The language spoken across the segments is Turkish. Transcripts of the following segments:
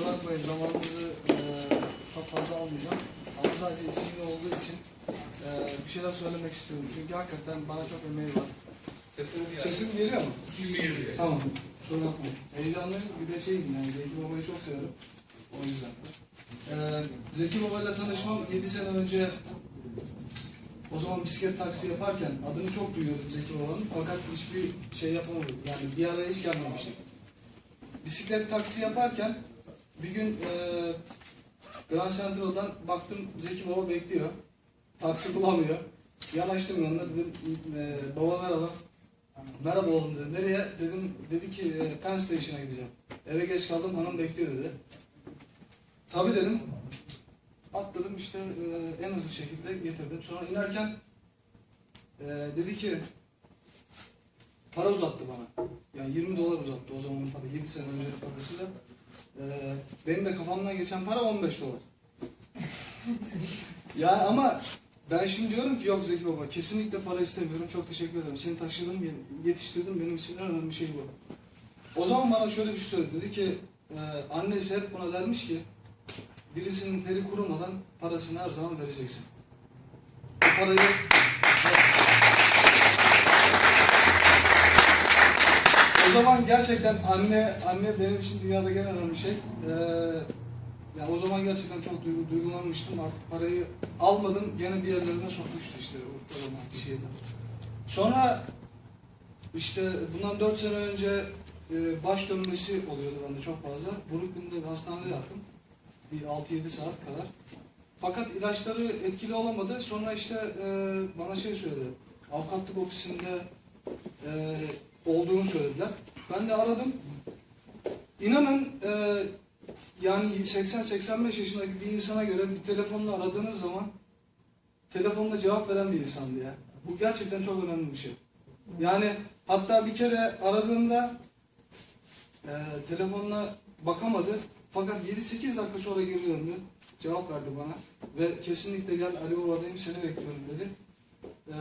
Bey zamanınızı e, çok fazla almayacağım. Ama sadece işimde olduğu için e, bir şeyler söylemek istiyorum. Çünkü hakikaten bana çok emeği var. Bir Sesim geliyor mu? Şimdi geliyor. Tamam. Kusura bakmayın. Heyecanlıyım. Bir de şeyim yani Zeki Baba'yı çok severim. O yüzden. Ee, Zeki Baba'yla tanışmam 7 sene önce o zaman bisiklet taksi yaparken adını çok duyuyordum Zeki Baba'nın. Fakat hiçbir şey yapamadım. Yani bir araya hiç gelmemiştik. Bisiklet taksi yaparken bir gün e, Grand Central'dan baktım Zeki Baba bekliyor. Taksi bulamıyor. Yanaştım yanına dedim e, baba merhaba. Merhaba oğlum dedi. Nereye? Dedim dedi ki e, Penn Station'a gideceğim. Eve geç kaldım hanım bekliyor dedi. Tabii dedim. Atladım işte e, en hızlı şekilde getirdim. Sonra inerken e, dedi ki para uzattı bana. Yani 20 dolar uzattı o zamanın para. 7 sene önce parasıyla. E, benim de kafamdan geçen para 15 dolar. ya ama ben şimdi diyorum ki yok Zeki Baba kesinlikle para istemiyorum. Çok teşekkür ederim. Seni taşıdım, yetiştirdim. Benim için en önemli şey bu. O zaman bana şöyle bir şey söyledi. Dedi ki e, annesi hep buna dermiş ki birisinin teri kurumadan parasını her zaman vereceksin. Bu parayı O zaman gerçekten anne anne benim için dünyada en önemli şey. Ee, yani o zaman gerçekten çok duygu, duygulanmıştım. Artık parayı almadım. Gene bir yerlerine sokmuştu işte o zaman bir şeyden. Sonra işte bundan 4 sene önce e, baş dönmesi oluyordu bende çok fazla. Brooklyn'de bir hastanede yattım. Bir 6-7 saat kadar. Fakat ilaçları etkili olamadı. Sonra işte e, bana şey söyledi. Avukatlık ofisinde e, olduğunu söylediler. Ben de aradım. İnanın e, yani 80-85 yaşındaki bir insana göre bir telefonla aradığınız zaman telefonla cevap veren bir insandı ya. Bu gerçekten çok önemli bir şey. Yani hatta bir kere aradığımda e, telefonla bakamadı. Fakat 7-8 dakika sonra geri döndü. Cevap verdi bana. Ve kesinlikle gel Ali Baba'dayım seni bekliyorum dedi. E,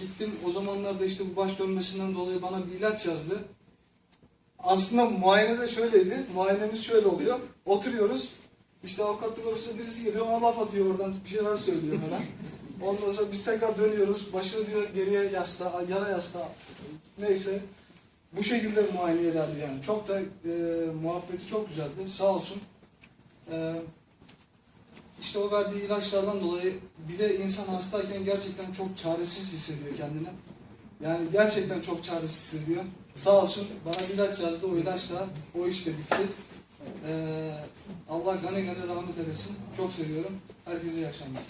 gittim o zamanlarda işte bu baş dönmesinden dolayı bana bir ilaç yazdı. Aslında muayene de şöyleydi. Muayenemiz şöyle oluyor. Oturuyoruz. İşte avukatlık ofisine birisi geliyor ona laf atıyor oradan bir şeyler söylüyor bana. Ondan sonra biz tekrar dönüyoruz. Başını diyor geriye yasla, yana yasla. Neyse. Bu şekilde muayene ederdi yani. Çok da e, muhabbeti çok güzeldi. Sağ olsun. E, işte o verdiği ilaçlardan dolayı bir de insan hastayken gerçekten çok çaresiz hissediyor kendini. Yani gerçekten çok çaresiz hissediyor. Sağ olsun bana bir ilaç yazdı. O ilaçla o iş de bitti. Ee, Allah gane gane rahmet eylesin. Çok seviyorum. Herkese iyi akşamlar.